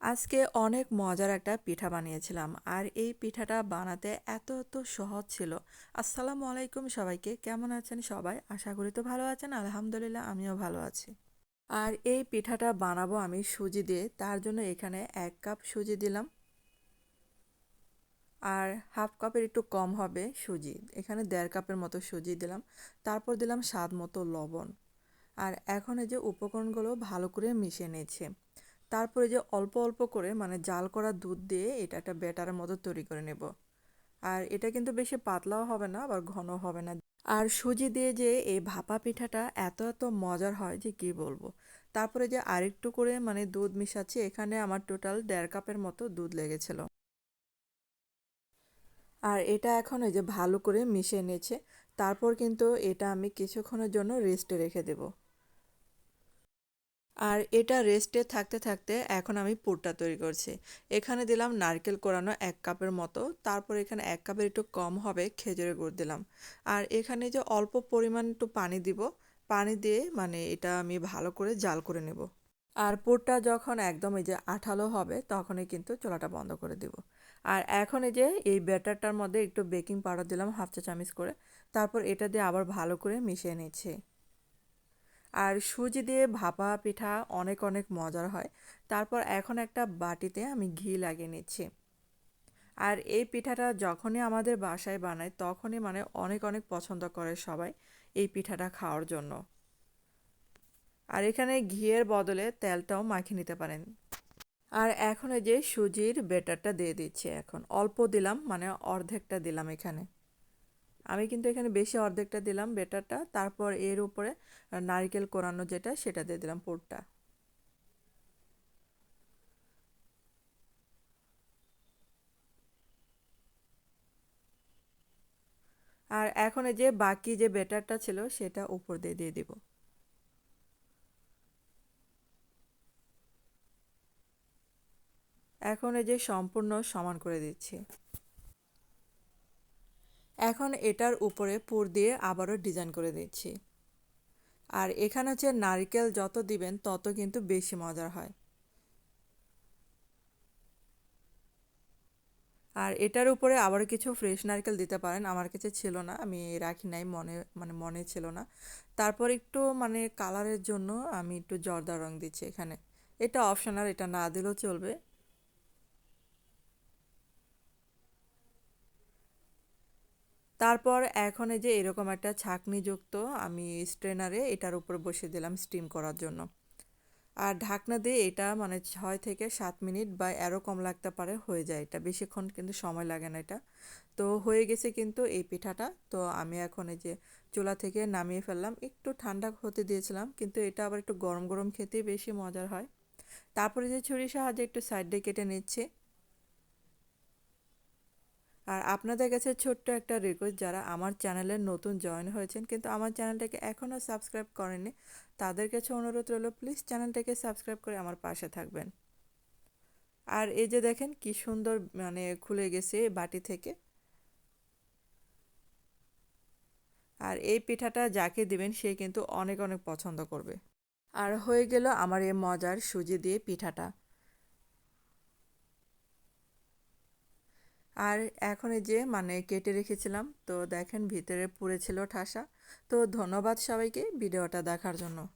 আজকে অনেক মজার একটা পিঠা বানিয়েছিলাম আর এই পিঠাটা বানাতে এত এত সহজ ছিল। আসসালামু আলাইকুম সবাইকে, কেমন আছেন সবাই? আশা করি তো ভালো আছেন, আলহামদুলিল্লাহ আমিও ভালো আছি। আর এই পিঠাটা বানাবো আমি সুজি দিয়ে, তার জন্য এখানে এক কাপ সুজি দিলাম। আর হাফ কাপের একটু কম হবে সুজি, এখানে দেড় কাপের মতো সুজি দিলাম। তারপর দিলাম স্বাদ মতো লবণ। আর এখন এই যে উপকরণগুলো ভালো করে মিশিয়ে নিয়েছে তারপরে যে অল্প অল্প করে মানে জাল করা দুধ দিয়ে এটা একটা ব্যাটারের মতো তৈরি করে নেব। আর এটা কিন্তু বেশি পাতলাও হবে না, আবার ঘন হবে না। আর সুজি দিয়ে যে এই ভাপা পিঠাটা এত এত মজার হয় যে কি বলব। তারপরে যে আরেকটু করে মানে দুধ মিশাচ্ছি, এখানে আমার টোটাল দেড় কাপের মতো দুধ লেগেছিল। আর এটা এখন এই যে ভালো করে মিশিয়ে নিয়েছে, তারপর কিন্তু এটা আমি কিছুক্ষণের জন্য রেস্টে রেখে দেবো। আর এটা রেস্টে থাকতে থাকতে এখন আমি পুরটা তৈরি করছি। এখানে দিলাম নারকেল কোরানো এক কাপের মতো, তারপর এখানে এক কাপের একটু কম হবে খেজুরের গুড় দিলাম। আর এখানে যে অল্প পরিমাণ একটু পানি দিব, পানি দিয়ে মানে এটা আমি ভালো করে জাল করে নেব। আর পুরটা যখন একদম এই যে আঠালো হবে, তখনই কিন্তু চোলাটা বন্ধ করে দেব। আর এখন এই যে এই ব্যাটারটার মধ্যে একটু বেকিং পাউডার দিলাম হাফ চা চামচ করে, তারপর এটা দিয়ে আবার ভালো করে মিশিয়ে নিচ্ছি। আর সুজি দিয়ে ভাপা পিঠা অনেক অনেক মজার হয়। তারপর এখন একটা বাটিতে আমি ঘি লাগিয়ে নিচ্ছি। আর এই পিঠাটা যখনই আমাদের বাসায় বানায়, তখনই মানে অনেক অনেক পছন্দ করে সবাই এই পিঠাটা খাওয়ার জন্য। আর এখানে ঘিয়ের বদলে তেলটাও মাখিয়ে নিতে পারেন। আর এখন এই যে সুজির বেটারটা দিয়ে দিচ্ছি এখন। অল্প দিলাম মানে অর্ধেকটা দিলাম এখানে। আমি কিন্তু এখানে বেশি অর্ধেকটা দিলাম বেটারটা, তারপর এর উপরে নারিকেল কোরানো যেটা, সেটা দিয়ে দিলাম পুরটা। আর এখন যে বাকি যে বেটারটা ছিল, সেটা উপর দিয়ে দিয়ে দিব। এখন এই যে সম্পূর্ণ সমান করে দিচ্ছি। এখন এটার উপরে পুর দিয়ে আবারও ডিজাইন করে দিচ্ছি। আর এখানে হচ্ছে নারকেল যত দিবেন তত কিন্তু বেশি মজার হয়। আর এটার উপরে আবার কিছু ফ্রেশ নারকেল দিতে পারেন, আমার কাছে ছিল না, আমি রাখি নাই, মনে মানে মনে ছিল না। তারপর একটু মানে কালারের জন্য আমি একটু জর্দা রং দিচ্ছি এখানে। এটা অপশনাল এটা না দিলেও চলবে। তারপর এখন এই যে এরকম একটা ছাকনিযুক্ত আমি স্ট্রেনারে এটার উপর বসিয়ে দিলাম স্টিম করার জন্য। আর ঢাকনা দিয়ে এটা মানে ছয় থেকে সাত মিনিট বা এরও কম লাগতে পারে হয়ে যায় এটা। বেশিক্ষণ কিন্তু সময় লাগে না এটা। তো হয়ে গেছে কিন্তু এই পিঠাটা। তো আমি এখন এই যে চুলা থেকে নামিয়ে ফেললাম। একটু ঠান্ডা হতে দিয়েছিলাম কিন্তু এটা আবার একটু গরম গরম খেতেই বেশি মজার হয়। তারপরে যে ছুরির সাহায্যে একটু সাইড দিয়ে কেটে নিচ্ছে। আর আপনাদের কাছে ছোট্ট একটা রিকোয়েস্ট যারা আমার চ্যানেলে নতুন জয়েন হয়েছেন, কিন্তু আমার চ্যানেলটাকে এখনও সাবস্ক্রাইব করেনি তাদের কাছে অনুরোধ রইল প্লিজ চ্যানেলটাকে সাবস্ক্রাইব করে আমার পাশে থাকবেন। আর এই যে দেখেন, কি সুন্দর মানে খুলে গেছে বাটি থেকে। আর এই পিঠাটা যাকে দিবেন, সে কিন্তু অনেক অনেক পছন্দ করবে। আর হয়ে গেল আমার এই মজার সুজি দিয়ে পিঠাটা। আর এখন এই যে মানে কেটে রেখেছিলাম, তো দেখেন ভিতরে পুড়ে ছিল ঠাসা। তো ধন্যবাদ সবাইকে ভিডিওটা দেখার জন্য।